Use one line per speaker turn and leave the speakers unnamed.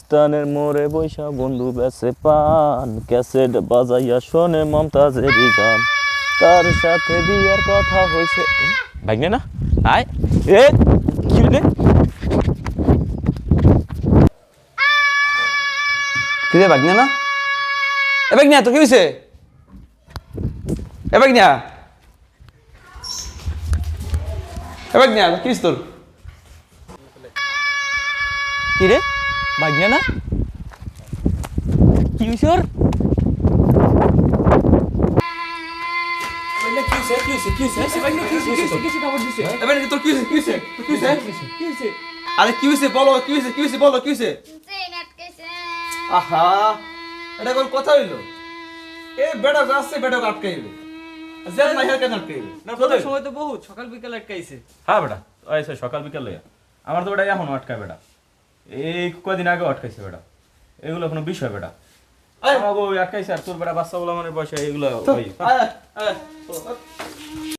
স্থানের মোড়ে বৈশা বন্ধু বেসে পান। ক্যাসেট বাজাইয়া শোনে মমতাজের গান। তার সাথে কথা হয়েছে ভাগ্নে না? আয়। এ, কি রে?
কি রে না? এ তো কি হইছে? এ বাগনা কি হইছে তোর
কি রে ভাগ্নে না কি হয়েছে ওর
আরে বলো কি হইছে কি বলো
আটকেছে
আহা এটা কোন কথা হইল এ বেটা আসছে বেটা আটকাইবে না
সময় তো বহুত সকাল বিকাল আটকাইছে।
হ্যাঁ বেটা সকাল বিকাল লইয়া। আমার তো বেটা এখনও আটকায় বেটা। এই কদিন আগে আটকাইছে বেটা। এগুলো কোনো বিষয় বেটা। আমাকে আটকাইছে আর তোর বেটা বাচ্চা বলা মানে বসে এগুলো